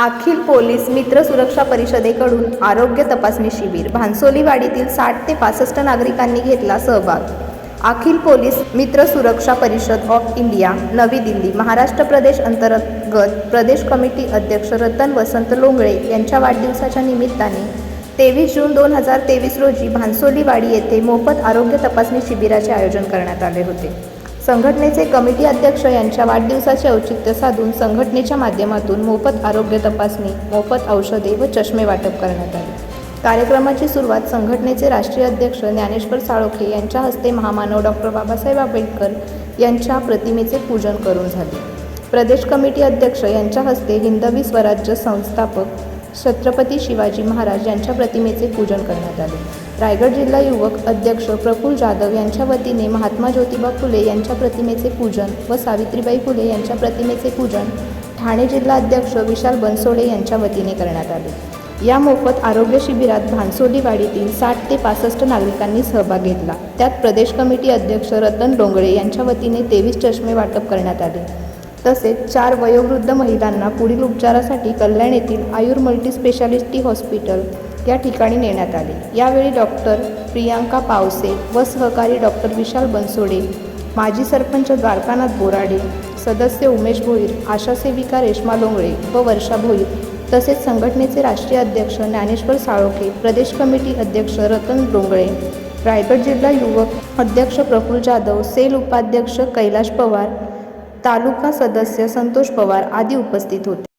अखिल police मित्र सुरक्षा परिषदेकडून आरोग्य तपासणी शिबिर. भानसोलीवाडीतील साठ ते पासष्ट नागरिकांनी घेतला सहभाग. अखिल पोलीस मित्र सुरक्षा परिषद ऑफ इंडिया नवी दिल्ली महाराष्ट्र प्रदेश अंतर्गत प्रदेश कमिटी अध्यक्ष रतन वसंत लोंगळे यांच्या वाढदिवसाच्या निमित्ताने तेवीस जून दोन हजार तेवीस रोजी भानसोलीवाडी येथे मोफत आरोग्य तपासणी शिबिराचे आयोजन करण्यात आले होते. संघटनेचे कमिटी अध्यक्ष यांच्या वाढदिवसाचे औचित्य साधून संघटनेच्या माध्यमातून मोफत आरोग्य तपासणी मोफत औषधे व चष्मे वाटप करण्यात आले. कार्यक्रमाची सुरुवात संघटनेचे राष्ट्रीय अध्यक्ष ज्ञानेश्वर साळोखे यांच्या हस्ते महामानव डॉक्टर बाबासाहेब आंबेडकर यांच्या प्रतिमेचे पूजन करून झाले. प्रदेश कमिटी अध्यक्ष यांच्या हस्ते हिंदवी स्वराज्य संस्थापक छत्रपती शिवाजी महाराज यांच्या प्रतिमेचे पूजन करण्यात आले. रायगड जिल्हा युवक अध्यक्ष प्रफुल जाधव यांच्या वतीने महात्मा ज्योतिबा फुले यांच्या प्रतिमेचे पूजन व सावित्रीबाई फुले यांच्या प्रतिमेचे पूजन ठाणे जिल्हा अध्यक्ष विशाल बनसोडे यांच्या वतीने करण्यात आले. या मोफत आरोग्य शिबिरात भांसोलीवाडीतील साठ ते पासष्ट नागरिकांनी सहभाग घेतला. त्यात प्रदेश कमिटी अध्यक्ष रतन डोंगळे यांच्या वतीने तेवीस चष्मे वाटप करण्यात आले. तसेच चार वयोवृद्ध महिलांना पुढील उपचारासाठी कल्याण येथील आयुर मल्टीस्पेशालिटी हॉस्पिटल या ठिकाणी नेण्यात आले. यावेळी डॉक्टर प्रियांका पावसे व सहकारी डॉक्टर विशाल बनसोडे माजी सरपंच द्वारकानाथ बोराडे सदस्य उमेश भोईर आशा सेविका रेश्मा लोंगळे व वर्षा भोईर तसेच संघटनेचे राष्ट्रीय अध्यक्ष ज्ञानेश्वर साळोखे प्रदेश कमिटी अध्यक्ष रतन डोंगळे रायगड जिल्हा युवक अध्यक्ष प्रफुल जाधव सेल उपाध्यक्ष कैलाश पवार तालुका सदस्य संतोष पवार आदी उपस्थित होते.